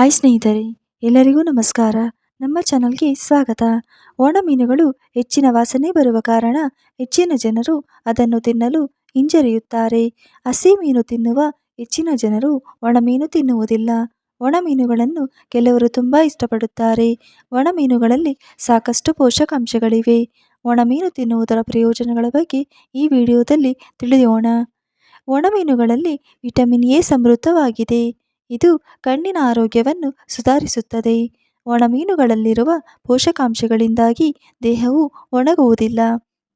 Hi ಸ್ನೇಹಿತರೆ, ಎಲ್ಲರಿಗೂ ನಮಸ್ಕಾರ. ನಮ್ಮ ಚಾನಲ್ಗೆ ಸ್ವಾಗತ. ಒಣ ಮೀನುಗಳು ಹೆಚ್ಚಿನ ವಾಸನೆ ಬರುವ ಕಾರಣ ಹೆಚ್ಚಿನ ಜನರು ಅದನ್ನು ತಿನ್ನಲು ಹಿಂಜರಿಯುತ್ತಾರೆ. ಹಸಿ ಮೀನು ತಿನ್ನುವ ಹೆಚ್ಚಿನ ಜನರು ಒಣ ಮೀನು ತಿನ್ನುವುದಿಲ್ಲ. ಒಣ ಮೀನುಗಳನ್ನು ಕೆಲವರು ತುಂಬ ಇಷ್ಟಪಡುತ್ತಾರೆ. ಒಣ ಮೀನುಗಳಲ್ಲಿ ಸಾಕಷ್ಟು ಪೋಷಕಾಂಶಗಳಿವೆ. ಒಣ ಮೀನು ತಿನ್ನುವುದರ ಪ್ರಯೋಜನಗಳ ಬಗ್ಗೆ ಈ ವಿಡಿಯೋದಲ್ಲಿ ತಿಳಿಯೋಣ. ಒಣ ಮೀನುಗಳಲ್ಲಿ ವಿಟಮಿನ್ ಎ ಸಮೃದ್ಧವಾಗಿದೆ. ಇದು ಕಣ್ಣಿನ ಆರೋಗ್ಯವನ್ನು ಸುಧಾರಿಸುತ್ತದೆ. ಒಣ ಮೀನುಗಳಲ್ಲಿರುವ ಪೋಷಕಾಂಶಗಳಿಂದಾಗಿ ದೇಹವು ಒಣಗುವುದಿಲ್ಲ.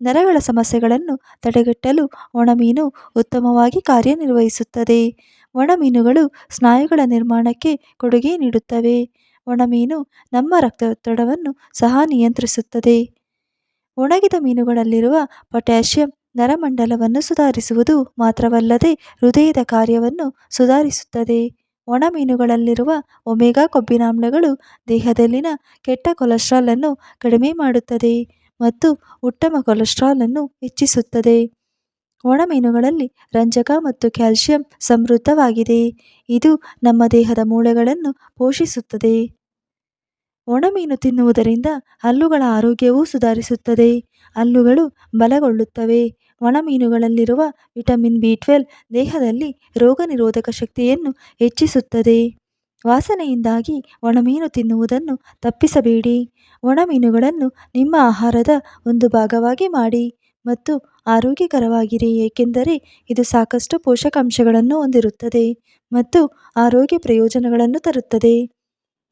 ನರಗಳ ಸಮಸ್ಯೆಗಳನ್ನು ತಡೆಗಟ್ಟಲು ಒಣಮೀನು ಉತ್ತಮವಾಗಿ ಕಾರ್ಯನಿರ್ವಹಿಸುತ್ತದೆ. ಒಣಮೀನುಗಳು ಸ್ನಾಯುಗಳ ನಿರ್ಮಾಣಕ್ಕೆ ಕೊಡುಗೆ ನೀಡುತ್ತವೆ. ಒಣಮೀನು ನಮ್ಮ ರಕ್ತದೊತ್ತಡವನ್ನು ಸಹ ನಿಯಂತ್ರಿಸುತ್ತದೆ. ಒಣಗಿದ ಮೀನುಗಳಲ್ಲಿರುವ ಪೊಟ್ಯಾಷಿಯಂ ನರಮಂಡಲವನ್ನು ಸುಧಾರಿಸುವುದು ಮಾತ್ರವಲ್ಲದೆ ಹೃದಯದ ಕಾರ್ಯವನ್ನು ಸುಧಾರಿಸುತ್ತದೆ. ಒಣ ಮೀನುಗಳಲ್ಲಿರುವ ಒಮೆಗಾ ಕೊಬ್ಬಿನಾಮ್ಲಗಳು ದೇಹದಲ್ಲಿನ ಕೆಟ್ಟ ಕೊಲೆಸ್ಟ್ರಾಲ್ ಅನ್ನು ಕಡಿಮೆ ಮಾಡುತ್ತದೆ ಮತ್ತು ಉತ್ತಮ ಕೊಲೆಸ್ಟ್ರಾಲ್ ಅನ್ನು ಹೆಚ್ಚಿಸುತ್ತದೆ. ಒಣ ಮೀನುಗಳಲ್ಲಿ ರಂಜಕ ಮತ್ತು ಕ್ಯಾಲ್ಸಿಯಂ ಸಮೃದ್ಧವಾಗಿದೆ. ಇದು ನಮ್ಮ ದೇಹದ ಮೂಳೆಗಳನ್ನು ಪೋಷಿಸುತ್ತದೆ. ಒಣ ಮೀನು ತಿನ್ನುವುದರಿಂದ ಹಲ್ಲುಗಳ ಆರೋಗ್ಯವೂ ಸುಧಾರಿಸುತ್ತದೆ. ಹಲ್ಲುಗಳು ಬಲಗೊಳ್ಳುತ್ತವೆ. ಒಣ ಮೀನುಗಳಲ್ಲಿರುವ ವಿಟಮಿನ್ ಬಿ ಟ್ವೆಲ್ ದೇಹದಲ್ಲಿ ರೋಗ ನಿರೋಧಕ ಶಕ್ತಿಯನ್ನು ಹೆಚ್ಚಿಸುತ್ತದೆ. ವಾಸನೆಯಿಂದಾಗಿ ಒಣಮೀನು ತಿನ್ನುವುದನ್ನು ತಪ್ಪಿಸಬೇಡಿ. ಒಣ ಮೀನುಗಳನ್ನು ನಿಮ್ಮ ಆಹಾರದ ಒಂದು ಭಾಗವಾಗಿ ಮಾಡಿ ಮತ್ತು ಆರೋಗ್ಯಕರವಾಗಿರಿ, ಏಕೆಂದರೆ ಇದು ಸಾಕಷ್ಟು ಪೋಷಕಾಂಶಗಳನ್ನು ಹೊಂದಿರುತ್ತದೆ ಮತ್ತು ಆರೋಗ್ಯ ಪ್ರಯೋಜನಗಳನ್ನು ತರುತ್ತದೆ.